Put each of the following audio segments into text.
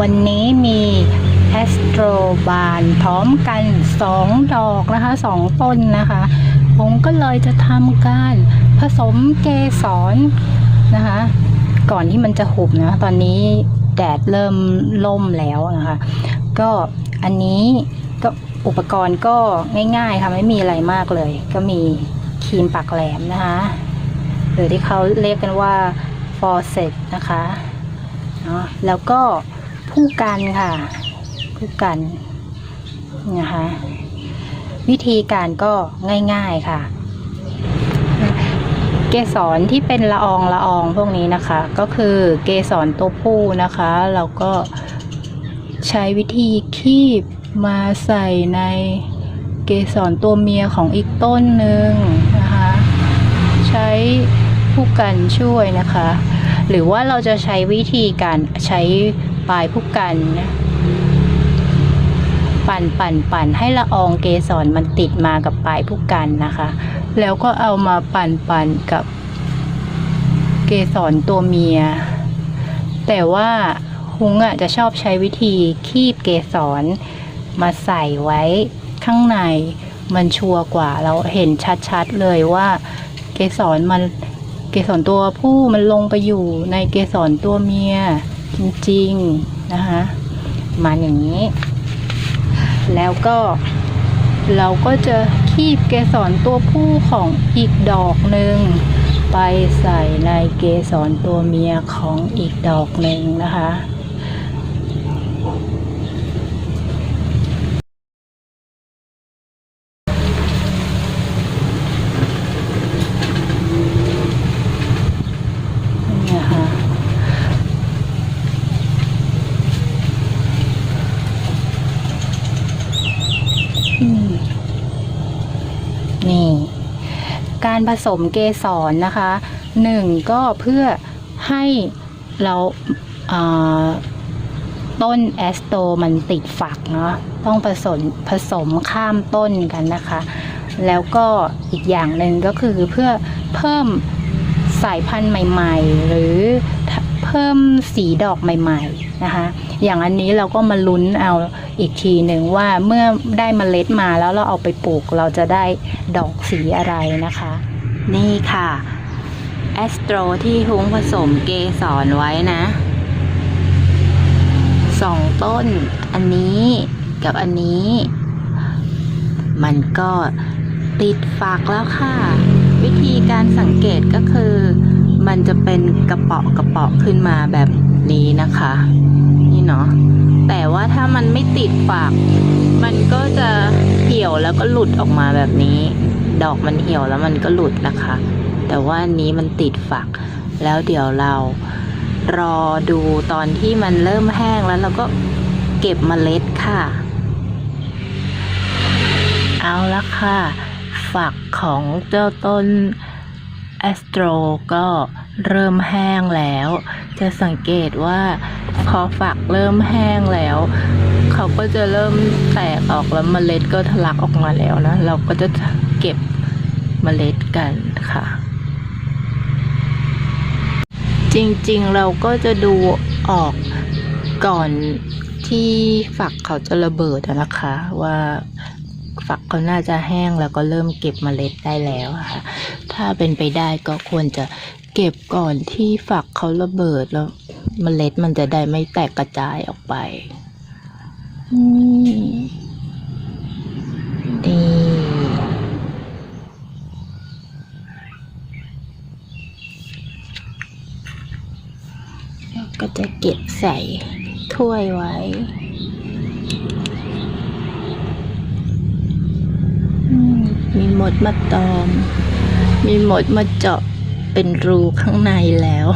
วันนี้มีแอสโตรบานพร้อมกันสองดอกนะคะสองต้นนะคะ ผมก็เลยจะทำการผสมเกสรนะคะ ก่อนที่มันจะหุบนะ ตอนนี้แดดเริ่มล่มแล้วนะคะ ก็อันนี้ก็อุปกรณ์ก็ง่ายๆค่ะไม่มีอะไรมากเลย ก็มีครีมปักแหลมนะคะหรือที่เขาเรียกกันว่าฟอร์เซตนะคะแล้วก็ ผู้กันค่ะผู้กันนะคะ วิธีการก็ง่ายๆค่ะ เกสรที่เป็นละอองละอองพวกนี้นะคะ ก็คือเกสรตัวผู้นะคะ เราก็ใช้วิธีคีบมาใส่ในเกสรตัวเมียของอีกต้นหนึ่งนะคะ ใช้ผู้กันช่วยนะคะ หรือว่าเราจะใช้วิธีการใช้ ปลายผู้กัน ปั่นปั่นปั่นให้ละอองเกสรมันติดมากับปลายผู้กันนะคะ แล้วก็เอามาปั่นปั่นกับเกสรตัวเมีย แต่ว่าฮุงอะจะชอบใช้วิธีคีบเกสรมาใส่ไว้ข้างในมันชัวร์กว่าเราเห็นชัดๆเลยว่า เกสรมันเกสรตัวผู้มันลงไปอยู่ในเกสรตัวเมีย จริงๆนะคะมาอย่างนี้ แล้วก็เราก็จะคีบเกสรตัวผู้ของอีกดอกหนึ่งไปใส่ในเกสรตัวเมียของอีกดอกหนึ่งนะคะ นี่นะคะอืมนี่ การผสมเกสรนะคะหนึ่งก็เพื่อให้เราอ่าต้นแอสโตมันติดฝักเนาะต้องผสมผสมข้ามต้นกันนะคะ แล้วก็อีกอย่างหนึ่งก็คือเพื่อเพิ่มสายพันธุ์ใหม่ ๆ หรือ เพิ่มสีดอกใหม่ ๆนะคะ อย่างอันนี้เราก็มาลุ้นเอาอีกทีหนึ่งว่าเมื่อได้เมล็ดมาแล้วเราเอาไปปลูกเราจะได้ดอกสีอะไรนะคะ นี่ค่ะแอสโตรที่หุงผสมเกสรไว้นะสองต้น อันนี้กับอันนี้ มันก็ติดฝักแล้วค่ะ วิธีการสังเกตก็คือ มันจะเป็นกระเปาะกระเปาะขึ้นมาแบบนี้นะคะ นี่เนาะแต่ว่าถ้ามันไม่ติดฝักมันก็จะเหี่ยวแล้วก็หลุดออกมาแบบนี้ ดอกมันเหี่ยวแล้วมันก็หลุดนะคะ แต่ว่านนี้มันติดฝัก แล้วเดี๋ยวเรารอดูตอนที่มันเริ่มแห้งแล้วเราก็เก็บเมล็ดค่ะ เอาละค่ะ ฝักของเจ้าต้น แอสโตรก็เริ่มแห้งแล้ว จะสังเกตว่าพอฝักเริ่มแห้งแล้ว เขาก็จะเริ่มแตกออกแล้วเมล็ดก็ทะลักออกมาแล้วนะ เราก็จะเก็บเมล็ดกันค่ะ จริงๆเราก็จะดูออกก่อนที่ฝักเขาจะระเบิดนะคะ ว่าฝักเขาน่าจะแห้งแล้วก็เริ่มเก็บเมล็ดได้แล้วค่ะ ถ้าเป็นไปได้ก็ควรจะเก็บก่อนที่ฝักเขาระเบิดแล้วเมล็ดมันจะได้ไม่แตกกระจายออกไปอืมดีแล้วก็จะเก็บใส่ถ้วยไว้มมีมดมาตอม มีหมดมาเจาะเป็นรูข้างในแล้ว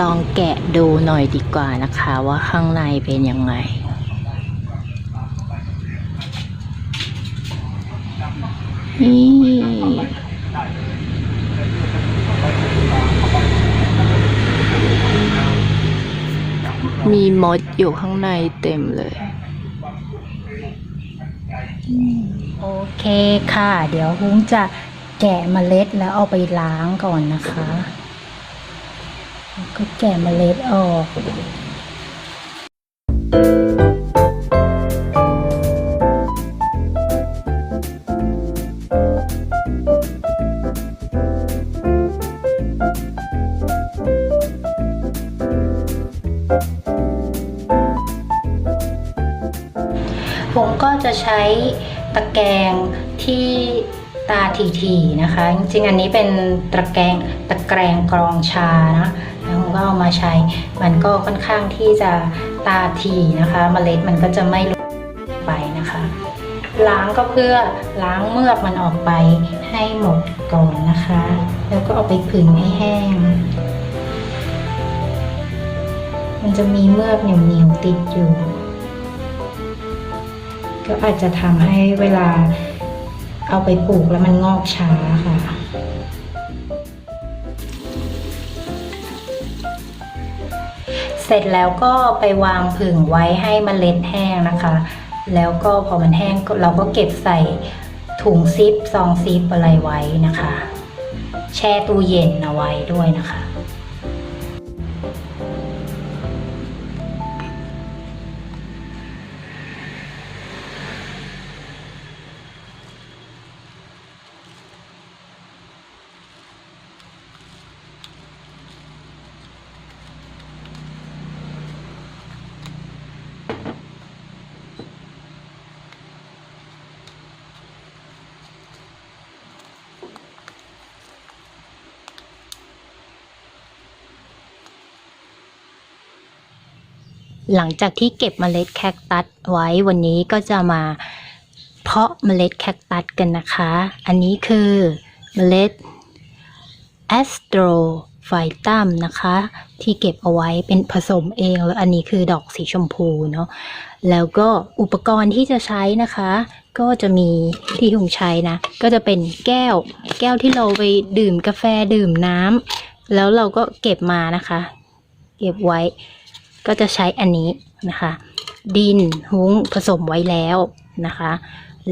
ลองแกะดูหน่อยดีกว่านะคะว่าข้างในเป็นยังไงนี่ มีมดอยู่ข้างในเต็มเลย โอเคค่ะ เดี๋ยวฮุ้งจะแกะเมล็ดแล้วเอาไปล้างก่อนนะคะก็แกะเมล็ดออกผม ใช้ตะแกรงที่ตาถี่ๆนะคะ จริงอันนี้เป็นตะแกรงตะแกรงกรองชานะแล้วก็เอามาใช้ มันก็ค่อนข้างที่จะตาถี่นะคะเมล็ดมันก็จะไม่หลุดไปนะคะ ล้างก็เพื่อล้างเมือกมันออกไปให้หมดก่อนนะคะ แล้วก็เอาไปผึ่งให้แห้ง มันจะมีเมือกเหนียวๆติดอยู่ ก็อาจจะทำให้เวลาเอาไปปลูกแล้วมันงอกช้าค่ะ เสร็จแล้วก็ไปวางผึ่งไว้ให้มเมล็ดแห้งนะคะ แล้วก็พอมันแห้งเราก็เก็บใส่ถุงซิปซองซิปอะไรไว้นะคะ แช่ตู้เย็นเอาไว้ด้วยนะคะ หลังจากที่เก็บเมล็ดแคคตัสไว้วันนี้ก็จะมาเพาะเมล็ดแคคตัสกันนะคะ อันนี้คือเมล็ด a s t r o p h y t u m นะคะ ที่เก็บเอาไว้เป็นผสมเองแล้วอันนี้คือดอกสีชมพูเนาะแล้วก็อุปกรณ์ที่จะใช้นะคะ ก็จะมีที่ถุงใช้นะ ก็จะเป็นแก้ว แก้วที่เราไปดื่มกาแฟดื่มน้ำแล้วเราก็เก็บมานะคะ เก็บไว้ ก็จะใช้อันนี้นะคะ ดินหุ้งผสมไว้แล้วนะคะ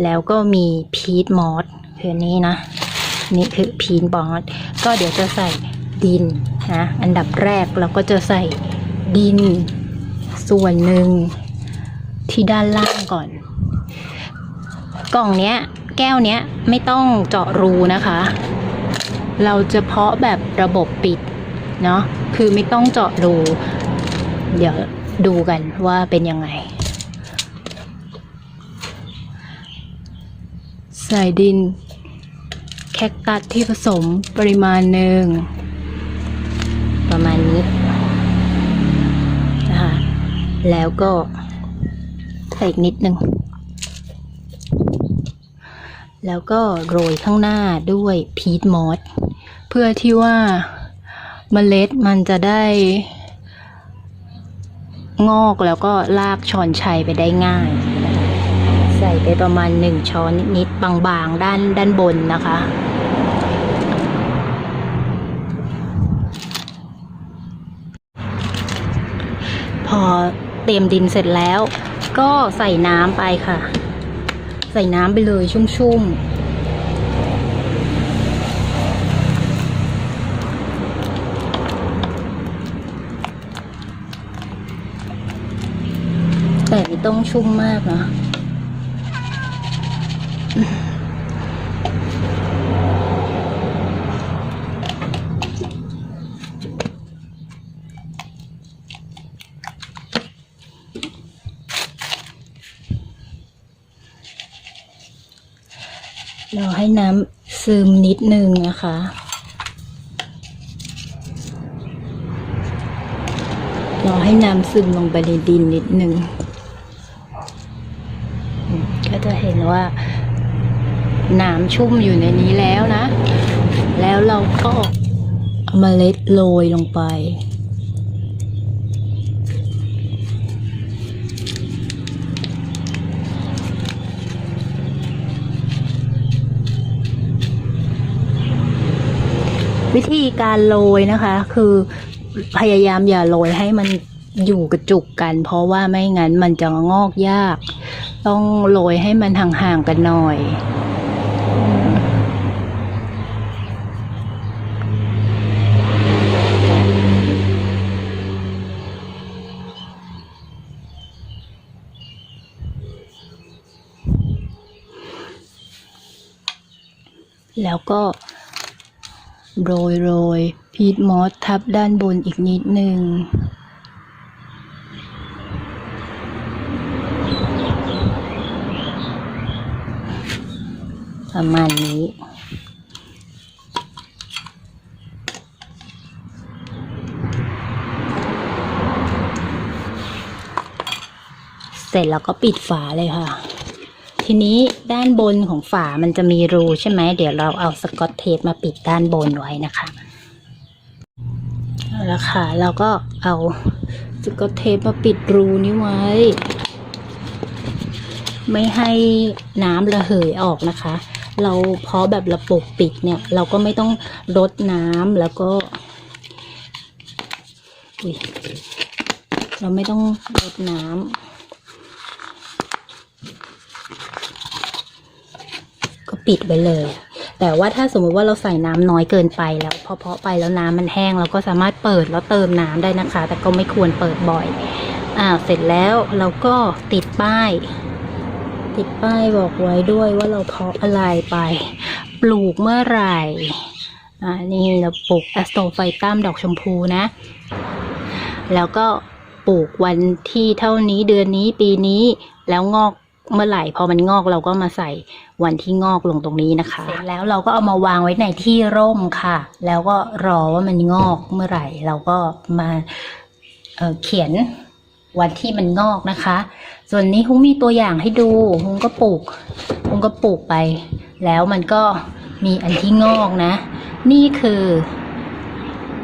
แล้วก็มีพีทมอสคือนนี้นะ นี่คือพีทมอสก็เดี๋ยวจะใส่ดินนะอันดับแรกเราก็จะใส่ดินส่วนหนึ่งที่ด้านล่างก่อน กล่องเนี้ย แก้วเนี้ยไม่ต้องเจาะรูนะคะ เราจะเพาะแบบระบบปิดเนาะคือไม่ต้องเจาะรู เดี๋ยวดูกันว่าเป็นยังไง ใส่ดิน แคคตัสที่ผสมปริมาณหนึ่ง ประมาณนี้นะคะแล้วก็ใส่อีกนิดหนึ่งแล้วก็โรยข้างหน้าด้วยพีทมอสเพื่อที่ว่าเมล็ดมันจะได้ งอกแล้วก็ลากช้อนชัยไปได้ง่าย ใส่ไปประมาณหนึ่งช้อนนิดๆบางๆด้านด้านบนนะคะ พอเตรียมดินเสร็จแล้ว ก็ใส่น้ำไปค่ะ ใส่น้ำไปเลยชุ่มๆ แต้องชุ่มมากนะเราให้น้ำซึมนิดนึงนะคะ เราให้น้ำซึมลงไปในดินนิดนึง ห็นว่าน้ำชุ่มอยู่ในนี้แล้วนะ แล้วเราก็เอาเมล็ดโรยลงไป วิธีการโรยนะคะ คือพยายามอย่าโรยให้มันอยู่กระจุกกัน เพราะว่าไม่งั้นมันจะงอกยาก ต้องโรยให้มันห่างๆกันหน่อยแล้วก็โรยโรยพีทมอสทับด้านบนอีกนิดนึง ประมาณนี้ เสร็จแล้วก็ปิดฝาเลยค่ะ ทีนี้ด้านบนของฝามันจะมีรูใช่ไหม เดี๋ยวเราเอาสกอตเทปมาปิดด้านบนไว้นะคะเอาละค่ะ เราก็เอาสกอตเทปมาปิดรูนี้ไว้ ไม่ให้น้ำระเหยออกนะคะ เราเพาะแบบระบบปิดเนี่ย เราก็ไม่ต้องรดน้ำแล้วก็เราไม่ต้องรดน้ำก็ปิดไว้เลย แต่ว่าถ้าสมมุติว่าเราใส่น้ำน้อยเกินไปแล้วพอเพาะไปแล้วน้ำมันแห้ง เราก็สามารถเปิดแล้วเติมน้ำได้นะคะ แต่ก็ไม่ควรเปิดบ่อย อ่าเสร็จแล้วเราก็ติดป้าย ติดป้ายบอกไว้ด้วยว่าเราเพาะอะไรไป ปลูกเมื่อไหร่อ่านี่เราปลูกแอสโตไฟตัมดอกชมพูนะ แล้วก็ปลูกวันที่เท่านี้เดือนนี้ปีนี้แล้วงอกเมื่อไหร่พอมันงอกเราก็มาใส่วันที่งอกลงตรงนี้นะคะเสร็จแล้วเราก็เอามาวางไว้ในที่ร่มค่ะ แล้วก็รอว่ามันงอกเมื่อไหร่ เราก็มาเเขียน วันที่มันงอกนะคะ ส่วนนี้ฮุ้งมีตัวอย่างให้ดูฮุ้งก็ปลูกฮุ้งก็ปลูกไป แล้วมันก็มีอันที่งอกนะ นี่คือ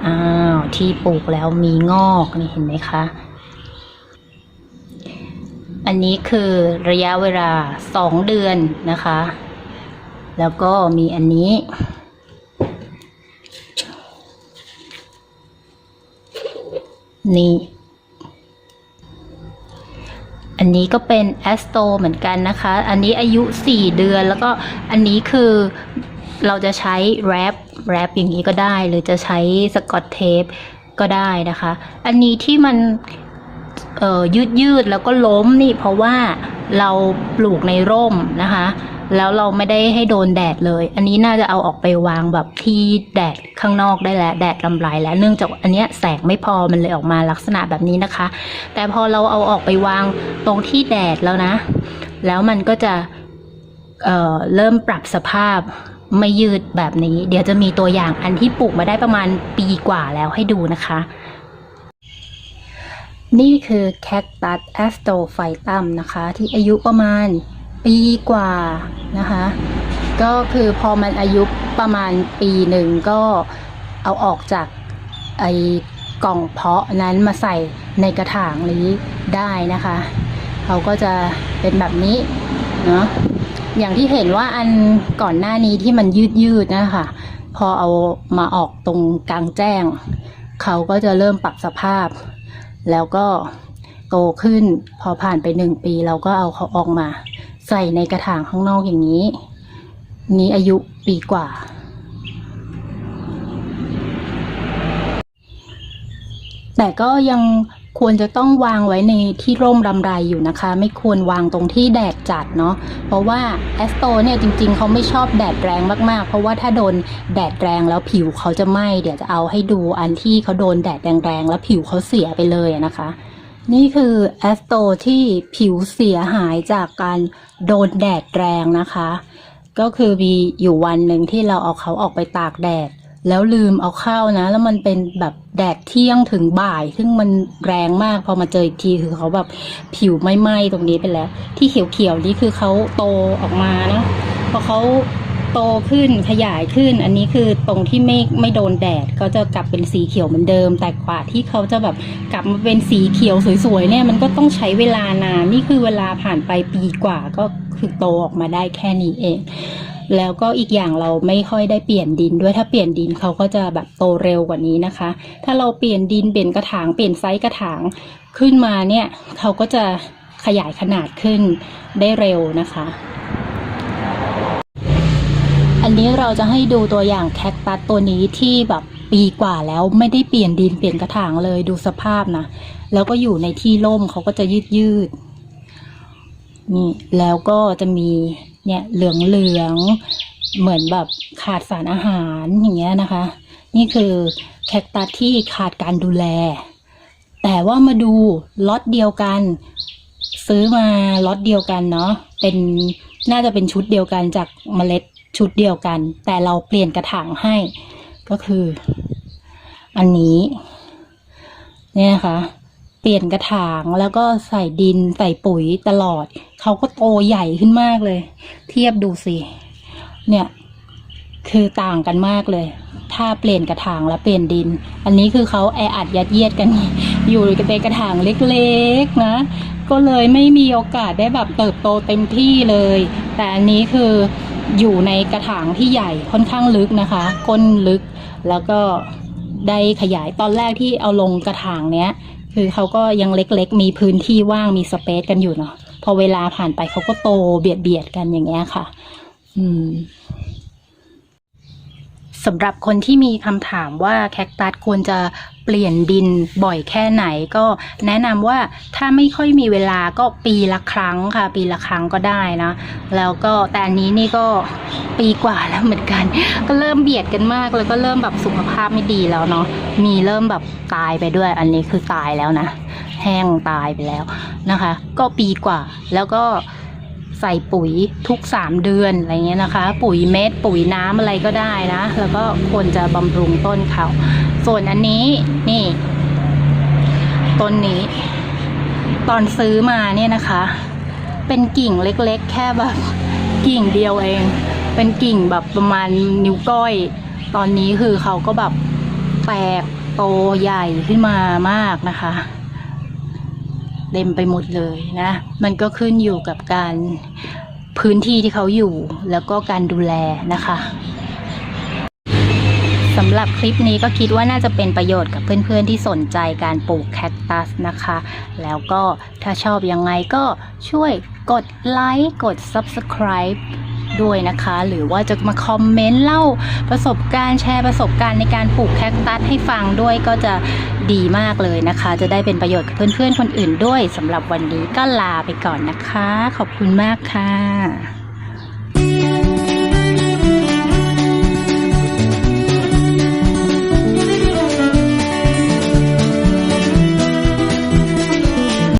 อ้าวที่ปลูกแล้วมีงอกนี่เห็นไหมคะ อันนี้คือระยะเวลาสองเดือนนะคะ แล้วก็มีอันนี้นี่ อันนี้ก็เป็นแอสโตเหมือนกันนะคะ อันนี้อายุ 4 เดือนแล้วก็อันนี้คือเราจะใช้แรปแรปอย่างนี้ก็ได้ หรือจะใช้สกอตเทปก็ได้นะคะ อันนี้ที่มันยืดยืดแล้วก็ล้มนี่เพราะว่าเราปลูกในร่มนะคะ แล้วเราไม่ได้ให้โดนแดดเลย อันนี้น่าจะเอาออกไปวางแบบที่แดดข้างนอกได้แล้วแดดลำไรแล้วเนื่องจากอันเนี้ยแสงไม่พอมันเลยออกมาลักษณะแบบนี้นะคะ แต่พอเราเอาออกไปวางตรงที่แดดแล้วนะ แล้วมันก็จะเเริ่มปรับสภาพไม่ยืดแบบนี้ เดี๋ยวจะมีตัวอย่างอันที่ปลูกมาได้ประมาณปีกว่าแล้วให้ดูนะคะ นี่คือแคคตัสแอสโตไฟตัมนะคะ ที่อายุประมาณ ปีกว่านะคะ ก็คือพอมันอายุประมาณปีหนึ่งก็เอาออกจากไอ้กล่องเพาะนั้นมาใส่ในกระถางนี้ได้นะคะเขาก็จะเป็นแบบนี้เนาะอย่างที่เห็นว่าอันก่อนหน้านี้ที่มันยืดยืดนะคะพอเอามาออกตรงกลางแจ้ง เขาก็จะเริ่มปรับสภาพ แล้วก็โตขึ้นพอผ่านไปหนึ่งปีเราก็เอาเขาออกมา ใส่ในกระถางข้างนอกอย่างนี้ นี้อายุปีกว่า แต่ก็ยังควรจะต้องวางไว้ในที่ร่มรำไรอยู่นะคะ ไม่ควรวางตรงที่แดดจัดเนาะเพราะว่าแอสโตเนี่ยจริง ๆ เขาไม่ชอบแดดแรงมากๆ เพราะว่าถ้าโดนแดดแรงแล้วผิวเขาจะไหม้เดี๋ยวจะเอาให้ดูอันที่เขาโดนแดดแรงๆแล้วผิวเขาเสียไปเลยนะคะ นี่คือแอสโตที่ผิวเสียหายจากการ โดนแดดแรงนะคะ ก็คือมีอยู่วันหนึ่งที่เราเอาเขาออกไปตากแดด แล้วลืมเอาเข้านะ แล้วมันเป็นแบบแดดเที่ยงถึงบ่าย ซึ่งมันแรงมากพอมาเจออีกทีคือเขาแบบผิวไม่ไหม้ตรงนี้ไปแล้ว ที่เขียวๆนี่คือเขาโตออกมานะพอเขา โตขึ้นขยายขึ้น อันนี้คือตรงที่ไม่ไม่โดนแดดก็จะกลับเป็นสีเขียวเหมือนเดิม แต่กว่าที่เขาจะแบบกลับมาเป็นสีเขียวสวยๆเนี่ยมันก็ต้องใช้เวลานานนี่คือเวลาผ่านไปปีกว่าก็คือโตออกมาได้แค่นี้เอง แล้วก็อีกอย่างเราไม่ค่อยได้เปลี่ยนดินด้วยถ้าเปลี่ยนดินเขาก็จะแบบโตเร็วกว่านี้นะคะ ถ้าเราเปลี่ยนดินเปลี่ยนกระถางเปลี่ยนไซส์กระถางขึ้นมาเนี่ยเขาก็จะขยายขนาดขึ้นได้เร็วนะคะ อันนี้เราจะให้ดูตัวอย่างแคคตัสตัวนี้ที่แบบปีกว่าแล้วไม่ได้เปลี่ยนดินเปลี่ยนกระถางเลยดูสภาพนะ แล้วก็อยู่ในที่ร่มเขาก็จะยืดยืดนี่แล้วก็จะมีเนี่ยเหลืองเหลืองเหมือนแบบขขาดสารอาหารอย่างเงี้ยนะคะ นี่คือแคคตัสที่ขาดการดูแล แต่ว่ามาดูล็อตเดียวกัน ซื้อมาล็อตเดียวกันเนาะเป็นน่าจะเป็นชุดเดียวกันจากเมล็ด ชุดเดียวกัน แต่เราเปลี่ยนกระถางให้ ก็คือ อันนี้ เนี่ยนะคะ เปลี่ยนกระถางแล้วก็ใส่ดินใส่ปุ๋ยตลอด เขาก็โตใหญ่ขึ้นมากเลย เทียบดูสิ เนี่ย คือต่างกันมากเลย ถ้าเปลี่ยนกระถางแล้วเปลี่ยนดิน อันนี้คือเขาแออัดยัดเยียดกัน อยู่ในกระถางเล็กๆนะก็เลยไม่มีโอกาสได้แบบเติบโตเต็มที่เลย แต่อันนี้คือ อยู่ในกระถางที่ใหญ่ค่อนข้างลึกนะคะ ก้นลึกแล้วก็ได้ขยายตอนแรกที่เอาลงกระถางเนี้ย คือเขาก็ยังเล็กๆ มีพื้นที่ว่างมีสเปซกันอยู่เนาะพอเวลาผ่านไปเขาก็โตเบียดเบียดกันอย่างเงี้ยค่ะ อืม สำหรับคนที่มีคำถามว่าแคคตัสควรจะเปลี่ยนดินบ่อยแค่ไหนก็แนะนำว่าถ้าไม่ค่อยมีเวลาก็ปีละครั้งค่ะ ปีละครั้งก็ได้นะ แล้วก็แต่อันนี้นี่ก็ปีกว่าแล้วเหมือนกัน ก็เริ่มเบียดกันมากแล้วก็เริ่มแบบสุขภาพไม่ดีแล้วเนาะมีเริ่มแบบตายไปด้วย อันนี้คือตายแล้วนะ แห้งตายไปแล้วนะคะ ก็ปีกว่าแล้วก็ ใส่ปุ๋ยทุก 3 เดือนอะไรเงี้ยนะคะ ปุ๋ยเม็ดปุ๋ยน้ำอะไรก็ได้นะ แล้วก็ควรจะบำรุงต้นเขา ส่วนอันนี้นี่ ต้นนี้ ตอนซื้อมาเนี่ยนะคะ เป็นกิ่งเล็กๆ แค่แบบกิ่งเดียวเอง เป็นกิ่งแบบประมาณนิ้วก้อย ตอนนี้คือเขาก็แบบแตกโตใหญ่ขึ้นมามากนะคะ เต็มไปหมดเลยนะ มันก็ขึ้นอยู่กับการพื้นที่ที่เขาอยู่แล้วก็การดูแลนะคะสำหรับคลิปนี้ก็คิดว่าน่าจะเป็นประโยชน์กับเพื่อนๆที่สนใจการปลูกแคคตัสนะคะ แล้วก็ถ้าชอบยังไงก็ช่วยกดไลค์กด Subscribe ด้วยนะคะ หรือว่าจะมาคอมเมนต์เล่าประสบการณ์แชร์ประสบการณ์ในการปลูกแคคตัสให้ฟังด้วยก็จะดีมากเลยนะคะ จะได้เป็นประโยชน์กับเพื่อนๆคนอื่นด้วยสำหรับวันนี้ก็ลาไปก่อนนะคะ ขอบคุณมากค่ะ